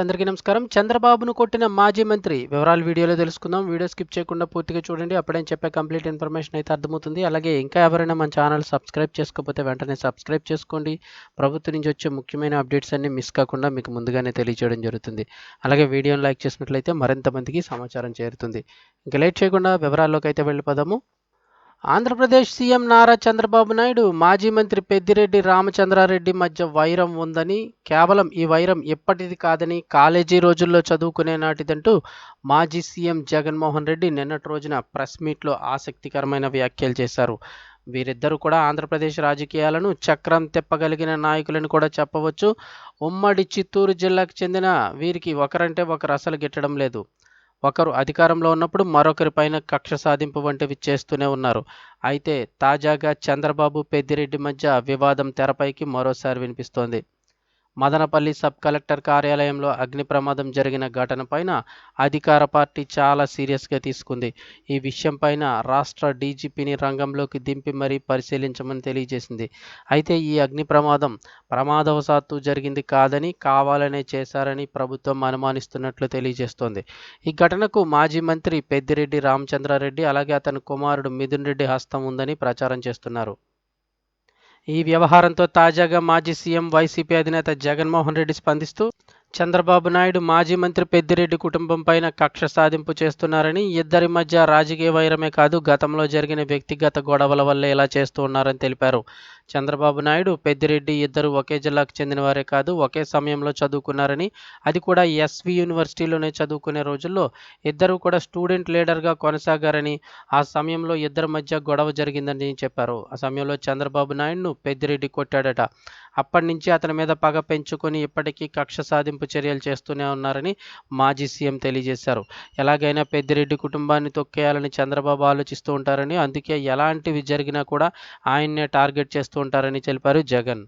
అందరికీ నమస్కారం. చంద్రబాబును కొట్టిన మాజీ మంత్రి వివరాలు వీడియోలో తెలుసుకుందాం. వీడియో స్కిప్ చేయకుండా పూర్తిగా చూడండి. అప్పుడే చెప్పే కంప్లీట్ ఇన్ఫర్మేషన్ అయితే అర్థమవుతుంది. అలాగే ఇంకా ఎవరైనా మన ఛానల్ సబ్స్క్రైబ్ చేసుకోకపోతే వెంటనే సబ్స్క్రైబ్ చేసుకోండి. ప్రభుత్వం నుంచి వచ్చే ముఖ్యమైన అప్డేట్స్ అన్ని మిస్ కాకుండా మీకు ముందుగానే తెలియజేయడం జరుగుతుంది. అలాగే వీడియోని లైక్ చేసినట్లయితే మరింత మందికి సమాచారం చేరుతుంది. ఇంకా లేట్ చేయకుండా వివరాల్లోకి అయితే వెళ్ళిపోదాము. ఆంధ్రప్రదేశ్ సీఎం నారా చంద్రబాబు నాయుడు మాజీ మంత్రి పెద్దిరెడ్డి రామచంద్రారెడ్డి మధ్య వైరం ఉందని కేవలం ఈ వైరం ఎప్పటిది కాదని కాలేజీ రోజుల్లో చదువుకునే నాటిదంటూ మాజీ సీఎం జగన్మోహన్ రెడ్డి నిన్నటి రోజున ప్రెస్ మీట్లో ఆసక్తికరమైన వ్యాఖ్యలు చేశారు. వీరిద్దరూ కూడా ఆంధ్రప్రదేశ్ రాజకీయాలను చక్రం తిప్పగలిగిన నాయకులను కూడా చెప్పవచ్చు. ఉమ్మడి చిత్తూరు జిల్లాకు చెందిన వీరికి ఒకరంటే ఒకరు అసలు గిట్టడం లేదు. ఒకరు అధికారంలో ఉన్నప్పుడు మరొకరిపైన కక్ష సాధింపు వంటివి చేస్తూనే ఉన్నారు. అయితే తాజాగా చంద్రబాబు పెద్దిరెడ్డి మధ్య వివాదం తెరపైకి మరోసారి వినిపిస్తోంది. మదనపల్లి సబ్ కలెక్టర్ కార్యాలయంలో అగ్ని ప్రమాదం జరిగిన ఘటనపైన అధికార పార్టీ చాలా సీరియస్గా తీసుకుంది. ఈ విషయంపైన రాష్ట్ర డీజీపీని రంగంలోకి దింపి మరీ పరిశీలించమని తెలియజేసింది. అయితే ఈ అగ్ని ప్రమాదం ప్రమాదవశాత్తు జరిగింది కాదని కావాలనే చేశారని ప్రభుత్వం అనుమానిస్తున్నట్లు తెలియజేస్తోంది. ఈ ఘటనకు మాజీ మంత్రి పెద్దిరెడ్డి రామచంద్రారెడ్డి అలాగే అతని కుమారుడు మిథున్ రెడ్డి హస్తం ఉందని ప్రచారం చేస్తున్నారు. ఈ వ్యవహారంతో తాజాగా మాజీ సీఎం వైసీపీ అధినేత జగన్మోహన్ రెడ్డి స్పందిస్తూ చంద్రబాబు నాయుడు మాజీ మంత్రి పెద్దిరెడ్డి కుటుంబం పైన కక్ష సాధింపు చేస్తున్నారని ఇద్దరి మధ్య రాజకీయ వైరమే కాదు గతంలో జరిగిన వ్యక్తిగత గొడవల వల్లే ఇలా చేస్తూ ఉన్నారని తెలిపారు. చంద్రబాబు నాయుడు పెద్దిరెడ్డి ఇద్దరు ఒకే జిల్లాకు చెందినవారే కాదు ఒకే సమయంలో చదువుకున్నారని అది కూడా ఎస్వి యూనివర్సిటీలోనే చదువుకునే రోజుల్లో ఇద్దరు కూడా స్టూడెంట్ లీడర్గా కొనసాగారని ఆ సమయంలో ఇద్దరి మధ్య గొడవ జరిగిందని చెప్పారు. ఆ సమయంలో చంద్రబాబు నాయుడును పెద్దిరెడ్డి కొట్టాడట. అప్పటి నుంచి అతని మీద పగ పెంచుకొని ఇప్పటికీ కక్ష సాధింపు చర్యలు చేస్తూనే ఉన్నారని మాజీ సీఎం తెలియజేశారు. ఎలాగైనా పెద్దిరెడ్డి కుటుంబాన్ని తొక్కేయాలని చంద్రబాబు ఆలోచిస్తూ ఉంటారని అందుకే ఎలాంటివి జరిగినా కూడా ఆయన్నే టార్గెట్ చేస్తూ ఉంటారని తెలిపారు జగన్.